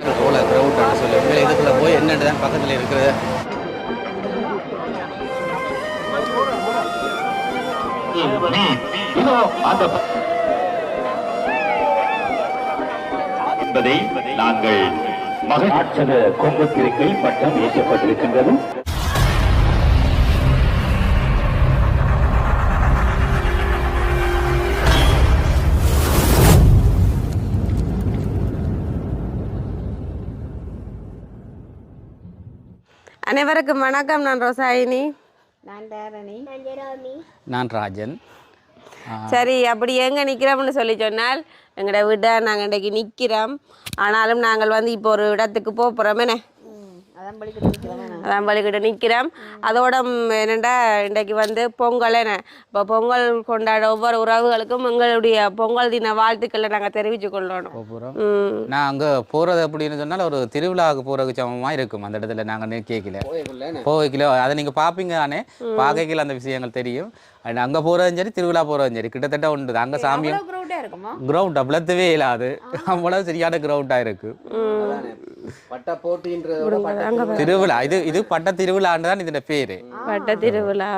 போல கிரவுண்டான சொல்லி உண்மையிலே இதுக்குள்ள போய் என்னன்னு தான் பக்கத்தில் அந்த என்பதை நாங்கள் மகிழ்ச்சக கொம்பத்திருக்கை பட்டம் ஏற்றப்பட்டிருக்கின்றது அனைவருக்கும் வணக்கம். நான் ரோசாயினி. நான் தாரணி. நான் ராஜன். சரி அப்படி எங்கே நிற்கிறோம்னு சொல்லி சொன்னால் எங்களோட வீட்டை நாங்கள் இன்றைக்கு நிற்கிறோம் ஆனாலும் நாங்கள் வந்து இப்போ ஒரு இடத்துக்கு போக போகிறோம் என்ன? அதான் வழிகிட்ட நிற்கிறோம் அதோட ம், என்னண்டா இன்றைக்கு வந்து பொங்கல் என்ன? இப்போ பொங்கல் கொண்டாட ஒவ்வொரு உறவுகளுக்கும் எங்களுடைய பொங்கல் தின வாழ்த்துக்களை நாங்கள் தெரிவித்து கொள்ளணும். நான் அங்கே போகிறது அப்படின்னு சொன்னால் ஒரு திருவிழாவுக்கு போகிறதுக்கு சமமாக இருக்கும் அந்த இடத்துல நாங்கள் கேட்கல போய்க்கல அதை நீங்கள் பார்ப்பீங்க தானே? பார்க்கல அந்த விஷயங்கள் தெரியும். அங்கே போகிறதும் சரி திருவிழா போகிறதும் சரி. கிட்டத்தட்ட ஒன்று அங்கே சாமியும் கிரவுண்ட் அவ்வளோத்தவே இல்லாது அவ்வளோ சரியான கிரவுண்டாக இருக்கு. பட்ட போட்டின்றத விட திருவிழா. இது இது பட்ட திருவிழான்னு தான் இதோட பேரு. பட்ட திருவிழா.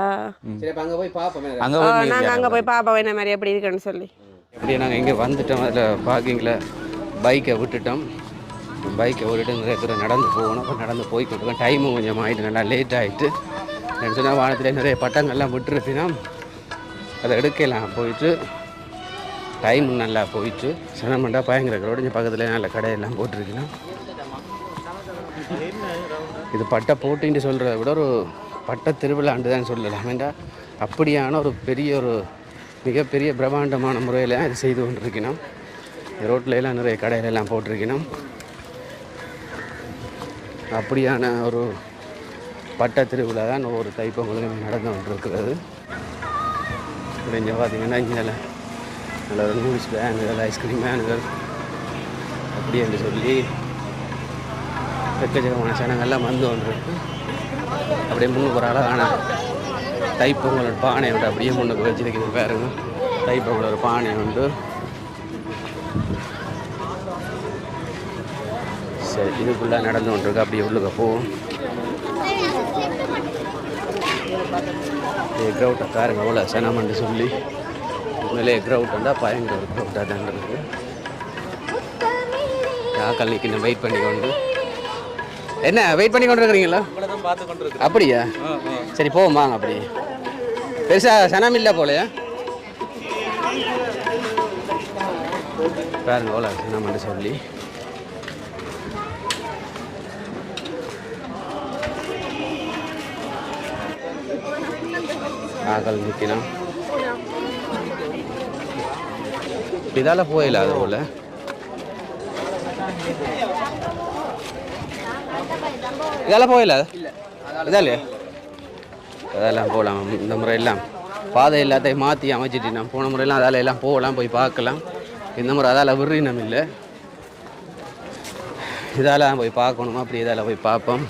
அங்க போய் பாப்போம். அங்கே போய் போய் பார்ப்போம் என்ன மாதிரி எப்படி இருக்குன்னு சொல்லி. அப்படியே நாங்கள் இங்கே வந்துட்டோம். அதில் பார்க்கிங்கில் பைக்கை விட்டுட்டோம். பைக்கை விட்டுட்டு நிறைய தூரம் நடந்து போகணும். அப்போ நடந்து போய்கிட்டு இருக்கோம். டைமும் கொஞ்சம் ஆகிட்டு நல்லா லேட் ஆகிட்டு என்ன சொன்னால் வானத்தில் நிறைய பட்டங்கள்லாம் விட்டுருப்பினா அதை எடுக்கலாம் போயிட்டு டைம் நல்லா போயிட்டு சிரமண்டா பயங்கர உடஞ்சி பக்கத்தில் நல்ல கடையெல்லாம் போட்டிருக்கலாம் இது பட்டை போட்டின்னு சொல்கிறத விட ஒரு பட்ட திருவிழாண்டு தான் சொல்லலாம். ஏண்டா? அப்படியான ஒரு பெரிய ஒரு மிகப்பெரிய பிரம்மாண்டமான முறையில் இது செய்து கொண்டிருக்கணும். ரோட்டில் எல்லாம் நிறைய கடையில எல்லாம் போட்டிருக்கணும். அப்படியான ஒரு பட்ட திருவிழா தான் ஒவ்வொரு தைப்பொங்கலும் நடந்து கொண்டிருக்கிறது. இப்படி இங்கே பார்த்தீங்கன்னா இங்கே நல்ல ஒரு நூல்ஸ் வேனுகள் ஐஸ்கிரீம் வேனுகள் அப்படி என்று சொல்லி எக்கச்சக்கமான ஜனங்கள்லாம் வந்து கொண்டிருக்கு. அப்படியே முன்னுக்கு ஒரு அழகான தைப்பொங்கல் பானை உண்டு. அப்படியே முன்னுக்கு வச்சிருக்கிறது பாருங்க. தைப்பொங்கல் ஒரு பானை உண்டு. சரி இதுக்குள்ளே நடந்து கொண்டிருக்கு. அப்படியே உள்ளுக்க போவோம். கிரௌட்டை பாருங்க அவ்வளோ சனமண்டு சொல்லி. உண்மையிலே கிரௌட்டுண்டா பயங்கர ஒரு கிரௌட்டாக தான் இருக்குது நிற்கணும் வெயிட் பண்ணி கொண்டு. என்ன வெயிட் பண்ணி கொண்டு இருக்கிறீங்களா அப்படியா? சரி போவோம் வாங்க அப்படி பெருசா சனம் இல்லை போலையா. பாருங்க ஓலா சனம்னு சொல்லி. ஆகல் முக்கியம். இதால் போயில அது போல். இதெல்லாம் போயில? இதாலே அதெல்லாம் போகலாம் இந்த முறையெல்லாம் பாதை எல்லாத்தையும் மாற்றி அமைச்சிட்டு நான் போன முறையெல்லாம் அதால் எல்லாம் போகலாம் போய் பார்க்கலாம். இந்த முறை அதால் விரினம் இல்லை. இதால் போய் பார்க்கணுமா. அப்படி இதால் போய் பார்ப்போம்.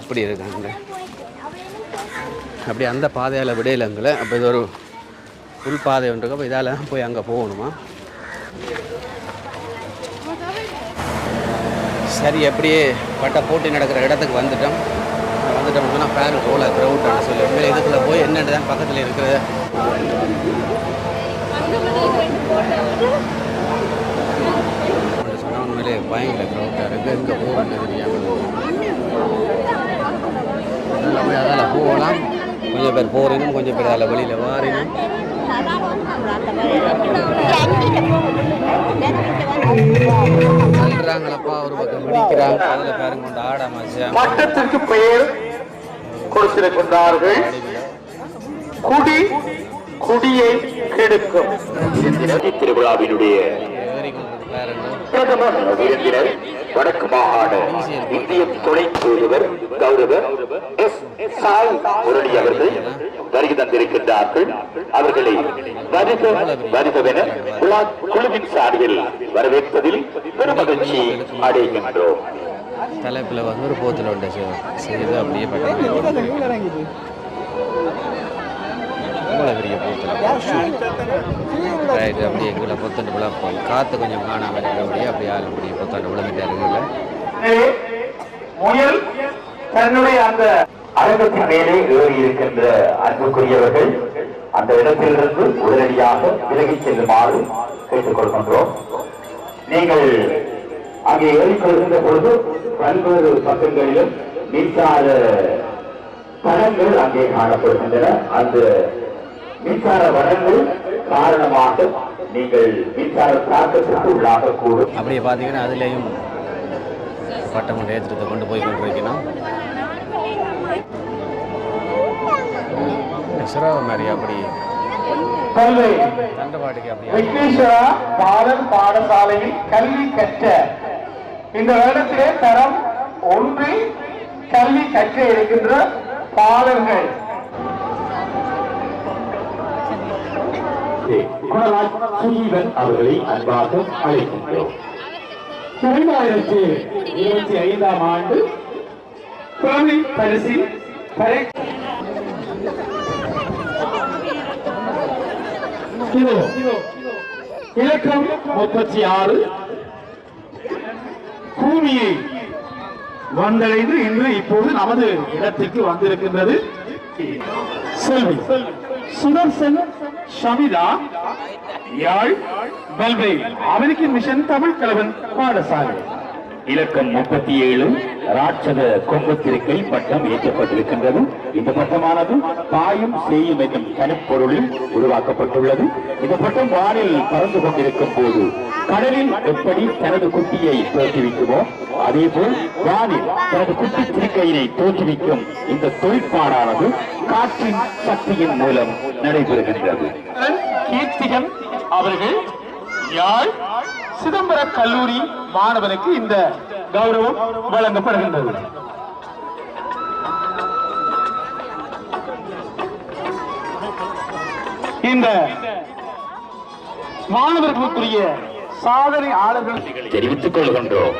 எப்படி இருக்காங்க? அப்படி அந்த பாதையால் விடையிலங்களை அப்போ இது ஒரு புல் பாதை ஒன்று அப்போ இதால் போய் அங்கே போகணுமா? சரி அப்படியே பட்ட போட்டி நடக்கிற இடத்துக்கு வந்துட்டோம். வந்துட்டோம் சொன்னால் பேர் போகல கிரவுண்டான சொல்லி உண்மையிலே இதுக்குள்ள போய் என்னென்னு தான் பக்கத்தில் இருக்கிறது. சொன்னால் உண்மையிலே பயங்கர க்ரௌட்டாக இருக்குது இங்கே போகணுன்னு தெரியாமல் போய் போகலாம். கொஞ்சம் பேர் போகிறீனும் கொஞ்சம் பேர் அதில் வெளியில் வாரினும். தள்ளுறாங்களப்பா ஒரு பக்கம் பிடிக்கிறாங்க அதில் பாருங்க கொண்டு ஆடாம பட்டத்திற்கு பெயர் கொடுத்திருக்கின்றார்கள். குடி குடியை கெடுக்கும். திருவிழாவினுடைய ஏறி வடக்கு மாகாண இந்திய துணை தூதுவர் கௌரவர் எஸ். சாய் முரளி அவர்கள் வருகை தந்திருக்கின்றார்கள். அவர்களை வருக வருகவென விழா குழுவின் சார்பில் வரவேற்பதில் பெருமகிழ்ச்சி அடைகின்றோம். தலைப்பில் வந்து ஒரு போத்தில் உண்டு செய்து அப்படியே பட்டம் அவ்வளோ பெரிய பூத்தல் ரைட் அப்படியே கீழே புத்தாண்டு விழா போய். காற்று கொஞ்சம் காணாமல் இருக்கிறபடியே அப்படியே ஆள் அப்படியே புத்தாண்டு விழுந்துட்டாரு கீழே முயல் தன்னுடைய அந்த அரங்கத்தின் மேலே ஏறி இருக்கின்ற அன்புக்குரியவர்கள் அந்த இடத்திலிருந்து உடனடியாக விலகி செல்லுமாறு கேட்டுக் கொள்கின்றோம். நீங்கள் அங்கே ஏறிக்கொள்கின்ற பொழுது பல்வேறு பக்கங்களிலும் மின்சார தடங்கள் அங்கே காணப்படுகின்றன. அந்த மின்சார வடங்கள் காரணமாக நீங்கள் மின்சார தாக்கத்திற்கு உள்ளாகக்கூடும். அப்படியே பார்த்தீங்கன்னா அதுலேயும் பட்டம் கொண்டு ஏற்றுறதை கொண்டு போய் கொண்டு வைக்கணும் மாதிரி அப்படி. கல்வி. தண்டபாட்டுக்கு அப்படி விக்னேஸ்வரா பாடல் பாடசாலையில் கல்வி கற்ற. இந்த வருடத்திலே தரம் ஒன்றில் கல்வி கற்க இருக்கின்ற பாடல்கள் குணராஜ் சுஜீவன் அவர்களை அன்பாக அழைக்கின்றோம். இரண்டாயிரத்தி இருபத்தி ஐந்தாம் ஆண்டு புலமை பரிசில் பரி இலக்கம் முப்பத்தி ஆறு. பூமியை வந்தடைந்து இன்று இப்போது நமது இடத்துக்கு வந்திருக்கின்றது. செல்வி. சுதர்சன் ஷமிதா யாழ் பல்வே. அமெரிக்கன் மிஷன் தமிழ் கலவன் பாடசாலை. இலக்கம் முப்பத்தி ஏழு ராட்சத கொம்பத்திற்கை பட்டம் ஏற்றப்பட்டிருக்கின்றது. இந்த பட்டமானது பாயும் செய்யும் என்னும் கனப்பொருளில் உருவாக்கப்பட்டுள்ளது. இந்த பட்டம் வானில் பறந்து கொண்டிருக்கும் போது கடலில் எப்படி தனது குட்டியை தோற்றுவிக்குமோ அதே போல் வானில் தனது குட்டி திருக்கையினை தோற்றுவிக்கும் இந்த தொழிற்பாடானது காற்றின் சக்தியின் மூலம் நடைபெறுகின்றது. கீர்த்திகன் அவர்கள் யாழ் சிதம்பர கல்லூரி மாணவனுக்கு இந்த கௌரவம் வழங்கப்படுகின்றது. இந்த மாணவர்களுக்குரிய சாதனை ஆளர்கள் தெரிவித்துக் கொள்கின்றோம்.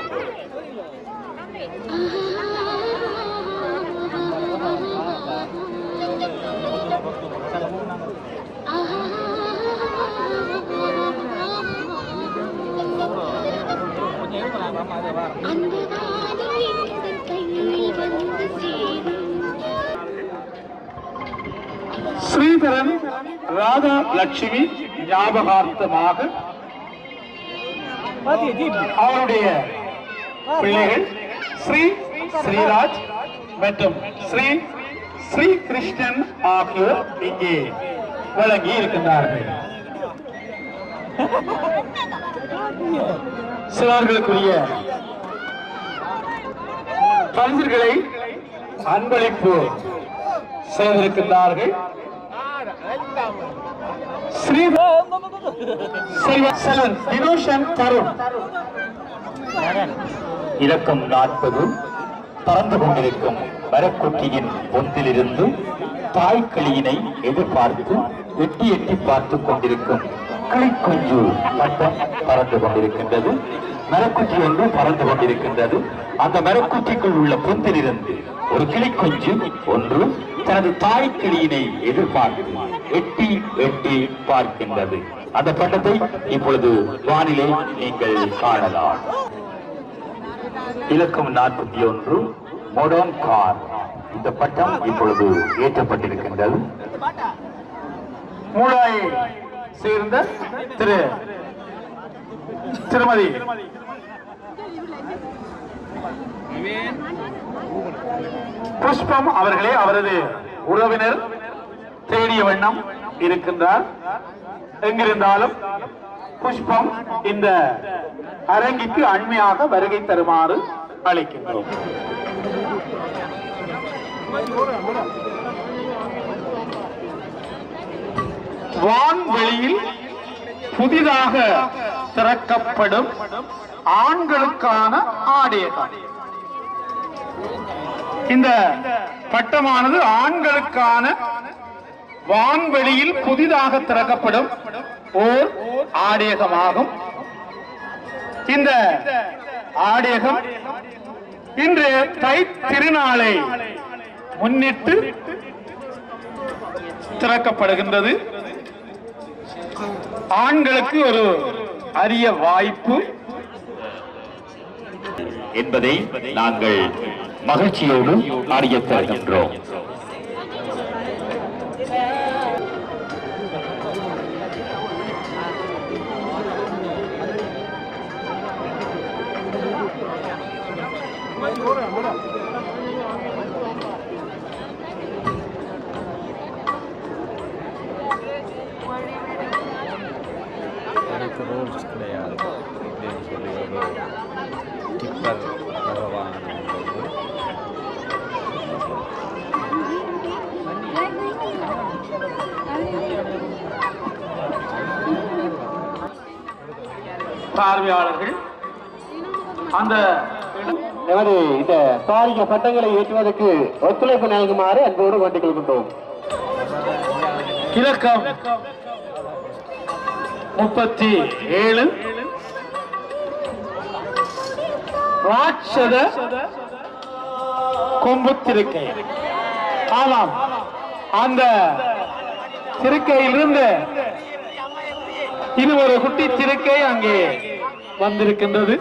ஸ்ரீதரன் ராதா லட்சுமி ஞாபகார்த்தமாக அவருடைய பிள்ளைகள் ஸ்ரீ ஸ்ரீராஜ் மற்றும் ஸ்ரீ ஸ்ரீ கிருஷ்ணன் ஆகியோர் இங்கே வழங்கி இருக்கின்றார்கள். சிலர்களுக்குரிய பரிசுகளை அன்பளிப்பு செய்திருக்கின்றார்கள் இலக்கம் நாற்பது பறந்து கொண்டிருக்கும் மரக்குட்டியின் பொந்திலிருந்து தாய்க்கிளியினை எதிர்பார்த்து எட்டி எட்டி பார்த்துக் கொண்டிருக்கும் கிளிக்குஞ்சு பட்டம் பறந்து கொண்டிருக்கின்றது. மரக்குட்டி ஒன்று பறந்து கொண்டிருக்கின்றது. அந்த மரக்குட்டிக்குள் உள்ள பொந்திலிருந்து ஒரு கிளிக்குஞ்சு ஒன்று தனது தாய் கிளியினை எட்டி எட்டி பார்க்கின்றது. அந்த பட்டத்தை இப்பொழுது வானிலை நீங்கள் காணலாம். இலக்கம் நாற்பத்தி ஒன்று மொடர்ன் கார் இந்த பட்டம் இப்பொழுது ஏற்றப்பட்டிருக்கின்றது. மூளாயை சேர்ந்த திரு திருமதி. புஷ்பம் அவர்களே அவரது உறவினர் தேடிய வண்ணம் இருக்கின்றார். எங்கிருந்தாலும் புஷ்பம் இந்த அரங்கிற்கு அண்மையாக வருகை தருமாறு அழைக்கின்றோம். வான்வெளியில் புதிதாக திறக்கப்படும் ஆண்களுக்கான ஆடையகம் இந்த பட்டமானது ஆண்களுக்கான வான்வெளியில் புதிதாக திறக்கப்படும் ஓர் ஆடையகமாகும் இந்த ஆடையகம் இன்று தை திருநாளை முன்னிட்டு திறக்கப்படுகின்றது. ஆண்களுக்கு ஒரு அரிய வாய்ப்பு. என்பதை நாங்கள் மகிழ்ச்சியோடு அறியத் தருகின்றோம். எனக்கு கிடையாது. அப்படின்னு சொல்லி ஒரு டிப்பர் வாகனம். பார்வையாளர்கள் அந்த எமது இந்த சாரிக சட்டங்களை ஏற்றுவதற்கு ஒத்துழைப்பு நல்குமாறு அன்போடு வேண்டிக் கொள்கின்றோம் இலக்கம் முப்பத்தி ஏழு ராட்சத கொம்பு திருக்கை ஆமாம். அந்த திருக்கையிலிருந்து இது ஒரு குட்டி திருக்கை அங்கே வந்திருக்கின்றது.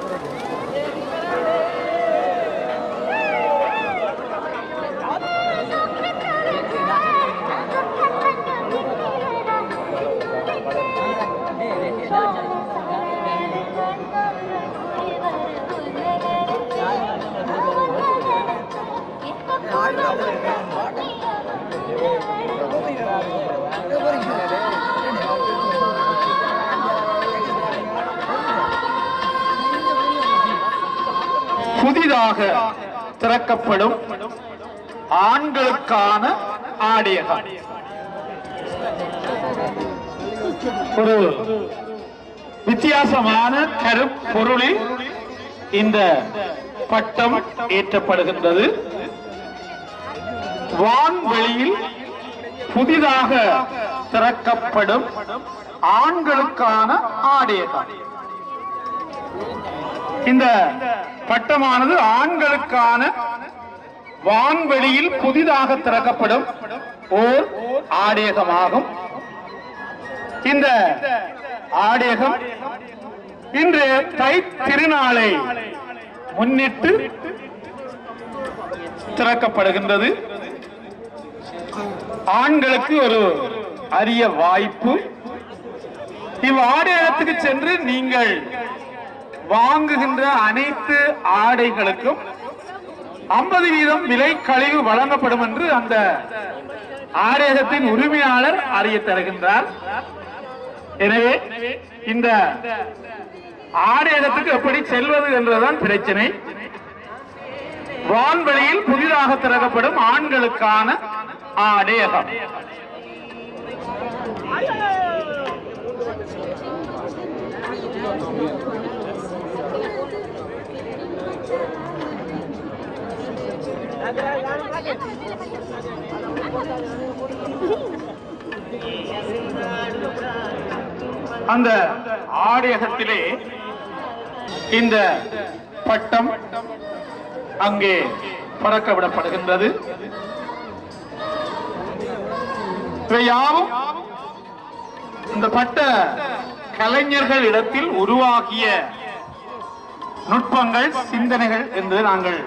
புதிதாக திறக்கப்படும் ஆண்களுக்கான ஆடையகம். ஒரு வித்தியாசமான கருப்பொருளில் இந்த பட்டம் ஏற்றப்படுகின்றது. வான்வெளியில் புதிதாக திறக்கப்படும் ஆண்களுக்கான ஆடையகம். இந்த பட்டமானது ஆண்களுக்கான வான்வெளியில் புதிதாக திறக்கப்படும் ஓர் ஆடேகமாகும். இந்த ஆடேகம் இன்று தை திருநாளை முன்னிட்டு திறக்கப்படுகின்றது. ஆண்களுக்கு ஒரு அரிய வாய்ப்பு. இவ் சென்று நீங்கள் வாங்குகின்ற அனைத்து ஆடைகளுக்கும் ஐம்பது வீதம் விலை கழிவு வழங்கப்படும் என்று அந்த ஆடையகத்தின் உரிமையாளர் அறிய தருகின்றார். எனவே இந்த ஆடையகத்துக்கு எப்படி செல்வது என்றுதான் பிரச்சனை. வான்வெளியில் புதிதாக திறக்கப்படும் ஆண்களுக்கான ஆடையகம் அந்த ஆடையகத்திலே இந்த பட்டம் அங்கே பறக்க விடப்படுகின்றது இவை யாவும் இந்த பட்ட கலைஞர்கள் இடத்தில் உருவாகிய நுட்பங்கள் சிந்தனைகள் என்று நாங்கள்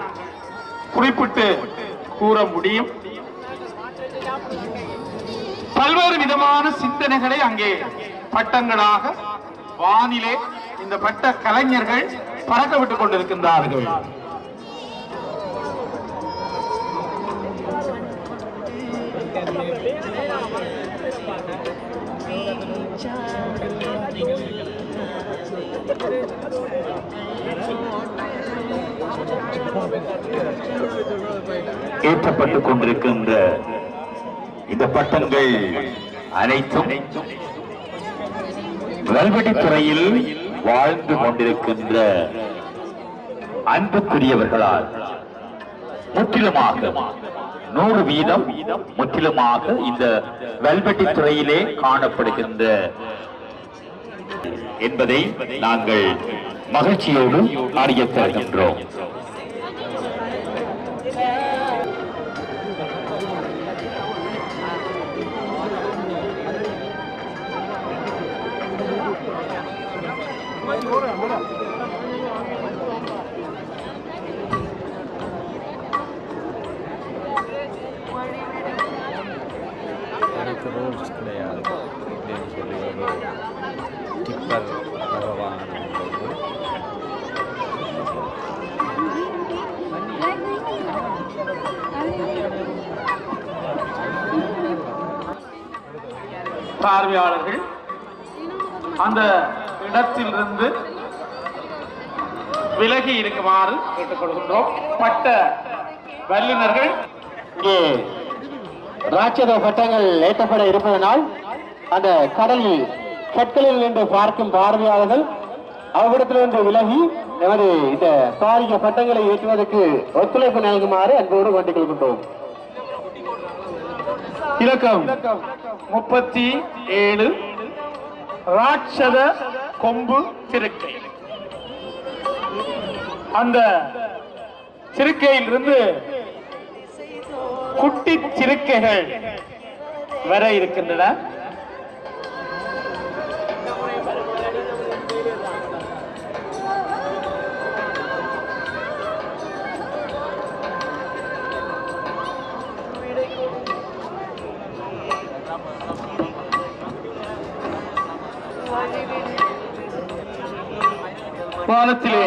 குறிப்பிட்டு கூற முடியும். பல்வேறு விதமான சிந்தனைகளை அங்கே பட்டங்களாக வானிலே இந்த பட்ட கலைஞர்கள் பறக்க விட்டுக் கொண்டிருக்கின்றார்கள். ஏற்றப்பட்டுக் கொண்டிருக்கின்ற இந்த பட்டங்கள் அனைத்தும் வெல்வெட்டி துறையில் வாழ்ந்து கொண்டிருக்கின்ற அன்புக்குரியவர்களால் முற்றிலுமாக நூறு வீதம் முற்றிலுமாக இந்த வெல்வெட்டி துறையிலே காணப்படுகின்ற என்பதை நாங்கள் மகிழ்ச்சியோடு அறியத் தருகின்றோம். பார்வையாளர்கள் அந்த இடத்திலிருந்து விலகி இருக்குமாறு கேட்டுக்கொள்கின்றோம். பட்ட வல்லுநர்கள் இங்கே ராட்சத பட்டங்கள் ஏற்றப்பட இருப்பதனால் அந்த கடலில் கற்களில் நின்று பார்க்கும் பார்வையாளர்கள் அவ்விடத்திலிருந்து விலகி நமது இந்த பாரிய பட்டங்களை ஏற்றுவதற்கு ஒத்துழைப்பு நல்குமாறு அன்போடு வேண்டிக் கொள்கின்றோம். இலக்கம். முப்பத்தி ஏழு. ராட்சத கொம்பு சிறுக்கை. அந்த சிறுக்கையிலிருந்து குட்டி சிறுக்கைகள் வர இருக்கின்றன. வானத்திலே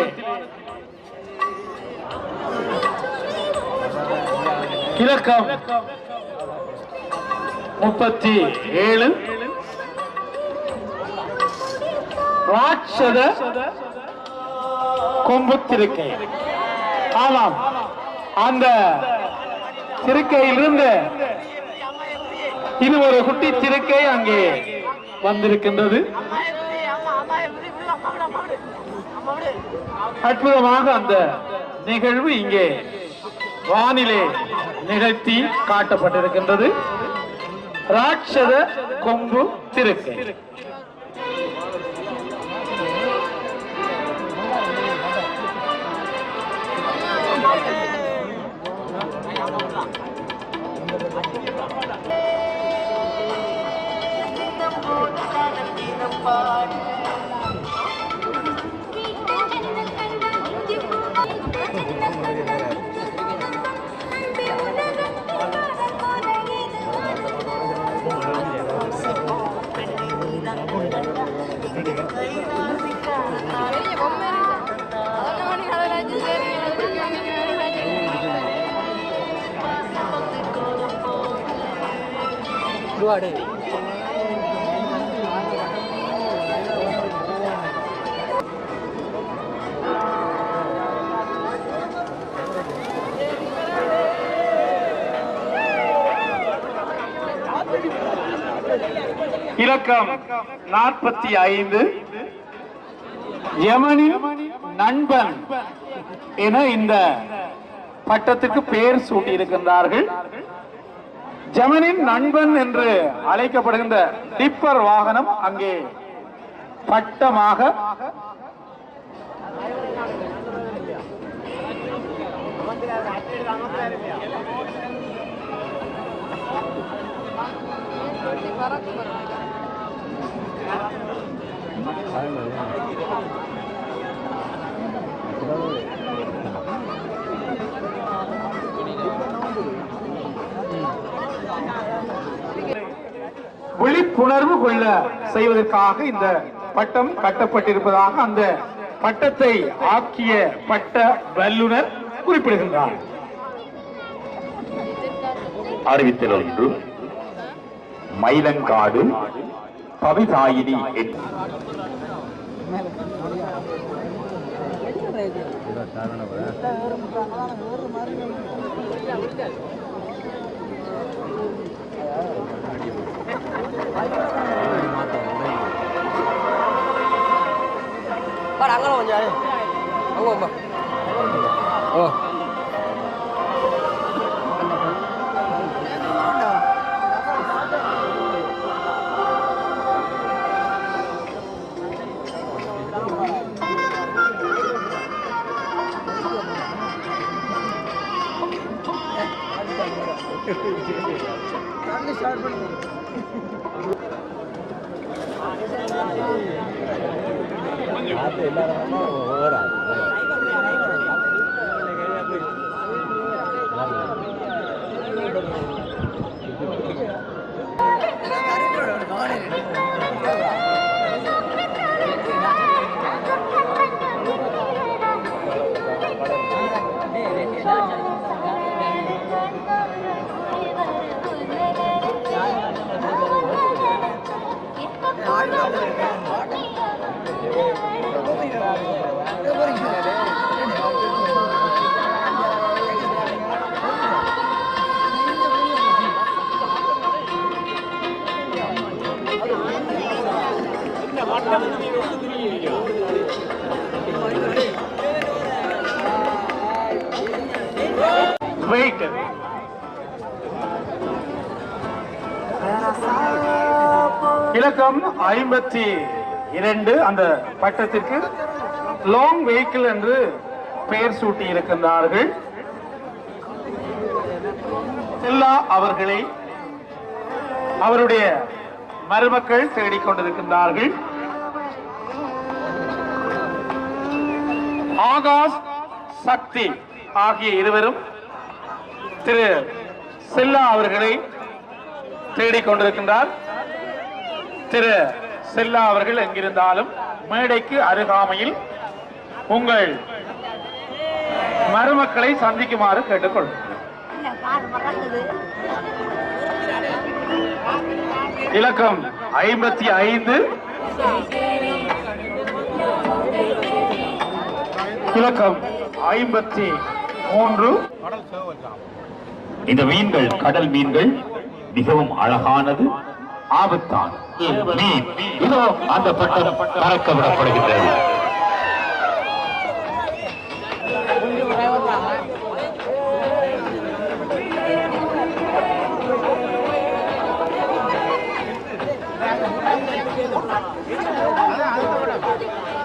இலக்கம் முப்பத்தி ஏழு ராட்சத கொம்பு திருக்கை. ஆமாம். அந்த திருக்கையிலிருந்து இது ஒரு குட்டி திருக்கை அங்கே வந்திருக்கின்றது. அற்புதமாக அந்த நிகழ்வு இங்கே வானிலே நிகழ்த்தி காட்டப்பட்டிருக்கின்றது. ராட்சத கொம்பு திருக்கை. இலக்கம் நாற்பத்தி ஐந்து யமனின் நண்பன் என இந்த பட்டத்துக்கு பெயர் சூட்டியிருக்கின்றார்கள் ஜமனின் நண்பன் என்று அழைக்கப்படுகின்ற டிப்பர் வாகனம் அங்கே பட்டமாக விழிப்புணர்வு கொள்ள செய்வதற்காக இந்த பட்டம் கட்டப்பட்டிருப்பதாக அந்த பட்டத்தை ஆக்கிய பட்ட வல்லுனர் குறிப்பிடுகின்றார். அறிவித்தல் ஒன்று மயிலங்காடு பவிதாயினி என்- அங்கே கொஞ்சம் அங்கே ஓ எல்லாரும் இலக்கம் ஐம்பத்தி இரண்டு. அந்த பட்டத்திற்கு லாங் வெஹிக்கிள் என்று பெயர் சூட்டி இருக்கின்றார்கள். செல்லா அவர்களை அவருடைய மருமக்கள் தேடிக் கொண்டிருக்கின்றார்கள். ஆகாஷ் சக்தி ஆகிய இருவரும் திரு செல்லா அவர்களை தேடிக் கொண்டிருக்கின்றார். திரு செல்லா அவர்கள் எங்கிருந்தாலும் மேடைக்கு அருகாமையில் உங்கள் மருமக்களை சந்திக்குமாறு கேட்டுக்கொள்கிறேன் இலக்கம் ஐம்பத்தி ஐந்து. இலக்கம் ஐம்பத்தி மூன்று. இந்த மீன்கள் கடல் மீன்கள் மிகவும் அழகானது ஆபத்தான இதோ அந்த பட்டம் பறக்க விடப்படுகின்றது.